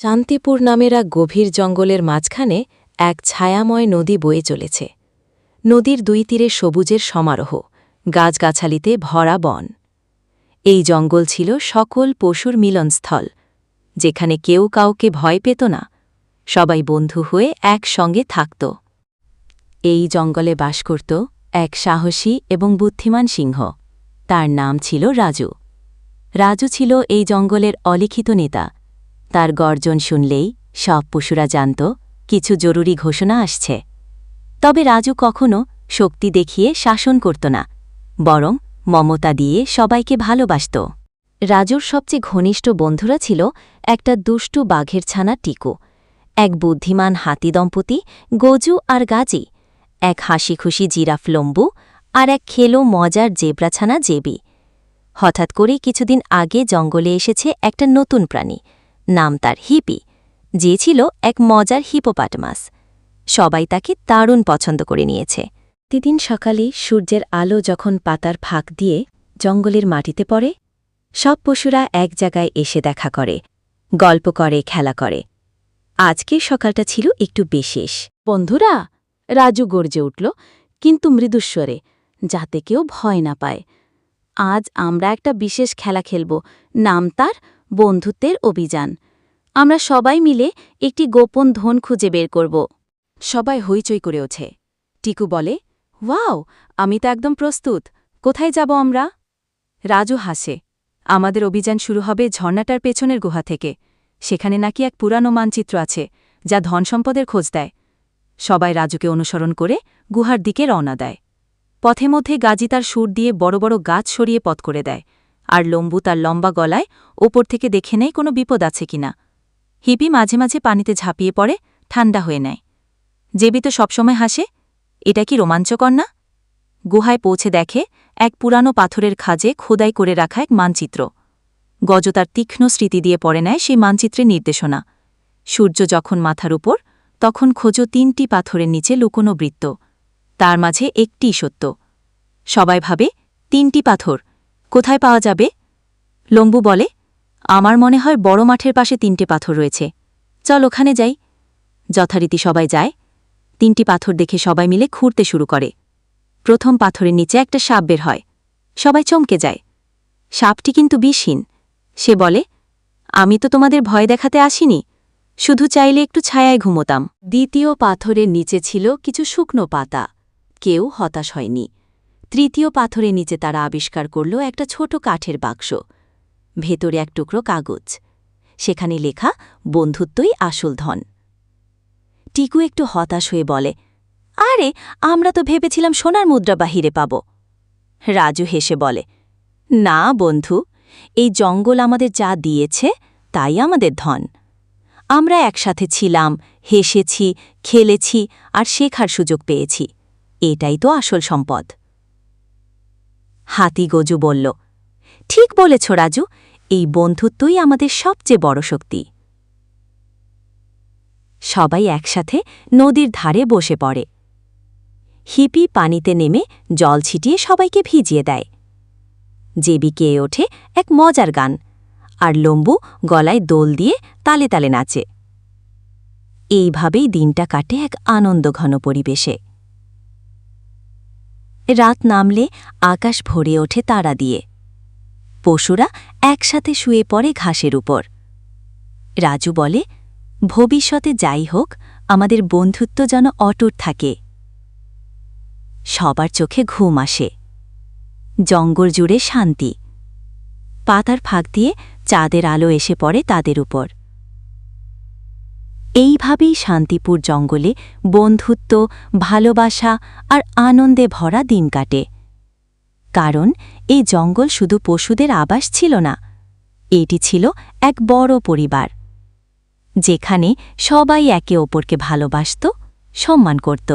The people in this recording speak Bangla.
শান্তিপুর নামের এক গভীর জঙ্গলের মাঝখানে এক ছায়াময় নদী বয়ে চলেছে। নদীর দুই তীরে সবুজের সমারোহ, গাছগাছালিতে ভরা বন। এই জঙ্গল ছিল সকল পশুর মিলনস্থল, যেখানে কেউ কাউকে ভয় পেত না, সবাই বন্ধু হয়ে একসঙ্গে থাকত। এই জঙ্গলে বাস করত এক সাহসী এবং বুদ্ধিমান সিংহ, তার নাম ছিল রাজু। রাজু ছিল এই জঙ্গলের অলিখিত নেতা তার গর্জন শুনলেই সব পশুরা জানত, কিছু জরুরি ঘোষণা আসছে। তবে রাজু কখনো শক্তি দেখিয়ে শাসন করত না, বরং মমতা দিয়ে সবাইকে ভালোবাসত। রাজুর সবচেয়ে ঘনিষ্ঠ বন্ধুরা ছিল একটা দুষ্টু বাঘের ছানা টিকু, এক বুদ্ধিমান হাতি দম্পতি গজু আর গাজি, এক হাসি খুশি জিরাফ লম্বু আর এক খেলো মজার জেব্রাছানা জেবি। হঠাৎ করে কিছুদিন আগে জঙ্গলে এসেছে একটা নতুন প্রাণী নাম তার হিপি, যে ছিল এক মজার হিপোপাটমাস। সবাই তাকে দারুণ পছন্দ করে নিয়েছে। প্রতিদিন সকালে সূর্যের আলো যখন পাতার ফাঁক দিয়ে জঙ্গলের মাটিতে পড়ে, সব পশুরা এক জায়গায় এসে দেখা করে, গল্প করে, খেলা করে। আজকের সকালটা ছিল একটু বিশেষ। বন্ধুরা, রাজু গর্জে উঠল, কিন্তু মৃদুস্বরে, যাতে কেউ ভয় না পায়। আজ আমরা একটা বিশেষ খেলা খেলব। নাম তার বন্ধুত্বের অভিযান। আমরা সবাই মিলে একটি গোপন ধন খুঁজে বের করব। সবাই হইচই করে ওঠে। টিকু বলে, ওয়াও, আমি তো একদম প্রস্তুত। কোথায় যাব আমরা? রাজু হাসে, আমাদের অভিযান শুরু হবে ঝর্ণাটার পেছনের গুহা থেকে। সেখানে নাকি এক পুরানো মানচিত্র আছে, যা ধন সম্পদের খোঁজ দেয়। সবাই রাজুকে অনুসরণ করে গুহার দিকে রওনা দেয়। পথে মধ্যে গাজী তার সুর দিয়ে বড় বড় গাছ সরিয়ে পথ করে দেয়। আর লম্বু তার লম্বা গলায় ওপর থেকে দেখে নেয় কোনো বিপদ আছে কিনা হিপি মাঝে মাঝে পানিতে ঝাঁপিয়ে পড়ে ঠান্ডা হয়ে নেয়। জেবি তো সবসময় হাসে, এটা কি রোমাঞ্চকর না? গুহায় পৌঁছে দেখে এক পুরানো পাথরের খাজে খোদাই করে রাখা এক মানচিত্র। গজ তার তীক্ষ্ণ স্মৃতি দিয়ে পড়ে নেয় সেই মানচিত্রের নির্দেশনা। সূর্য যখন মাথার উপর, তখন খোঁজো তিনটি পাথরের নিচে লুকোনো বৃত্ত। তার মাঝে একটি সত্য। সবাই ভাবে, তিনটি পাথর কোথায় পাওয়া যাবে? লম্বু বলে, আমার মনে হয় বড় মাঠের পাশে তিনটে পাথর রয়েছে। চল ওখানে যাই। যথারীতি সবাই যায়। তিনটি পাথর দেখে সবাই মিলে খুঁড়তে শুরু করে। প্রথম পাথরের নিচে একটা সাপ বের হয়। সবাই চমকে যায়। সাপটি কিন্তু বিষহীন। সে বলে, আমি তো তোমাদের ভয় দেখাতে আসিনি। শুধু চাইলে একটু ছায়ায় ঘুমোতাম। দ্বিতীয় পাথরের নিচে ছিল কিছু শুকনো পাতা। কেউ হতাশ হয়নি। তৃতীয় পাথরের নিচে তারা আবিষ্কার করল একটা ছোট কাঠের বাক্স। ভেতরে এক টুকরো কাগজ। সেখানে লেখা, বন্ধুত্বই আসল ধন। টিকু একটু হতাশ হয়ে বলে, আরে, আমরা তো ভেবেছিলাম সোনার মুদ্রা বাহিরে পাব। রাজু হেসে বলে, না বন্ধু, এই জঙ্গল আমাদের যা দিয়েছে, তাই আমাদের ধন। আমরা একসাথে ছিলাম, হেসেছি, খেলেছি আর শেখার সুযোগ পেয়েছি। এটাই তো আসল সম্পদ। হাতি গজু বলল, ঠিক বলেছ রাজু, এই বন্ধুত্বই আমাদের সবচেয়ে বড় শক্তি। সবাই একসাথে নদীর ধারে বসে পড়ে। হিপি পানিতে নেমে জল ছিটিয়ে সবাইকে ভিজিয়ে দেয়। জেবি কে ওঠে এক মজার গান, আর লম্বু গলায় দোল দিয়ে তালে তালে নাচে। এইভাবেই দিনটা কাটে এক আনন্দঘন পরিবেশে। রাত নামলে আকাশ ভরে ওঠে তারা দিয়ে। পশুরা একসাথে শুয়ে পড়ে ঘাসের উপর। রাজু বলে, ভবিষ্যতে যাই হোক, আমাদের বন্ধুত্ব যেন অটুট থাকে। সবার চোখে ঘুম আসে। জঙ্গল জুড়ে শান্তি। পাতার ফাঁক দিয়ে চাঁদের আলো এসে পড়ে তাদের উপর। এইভাবেই শান্তিপুর জঙ্গলে বন্ধুত্ব, ভালোবাসা আর আনন্দে ভরা দিন কাটে। কারণ এই জঙ্গল শুধু পশুদের আবাস ছিল না, এটি ছিল এক বড় পরিবার। যেখানে সবাই একে অপরকে ভালোবাসত, সম্মান করত।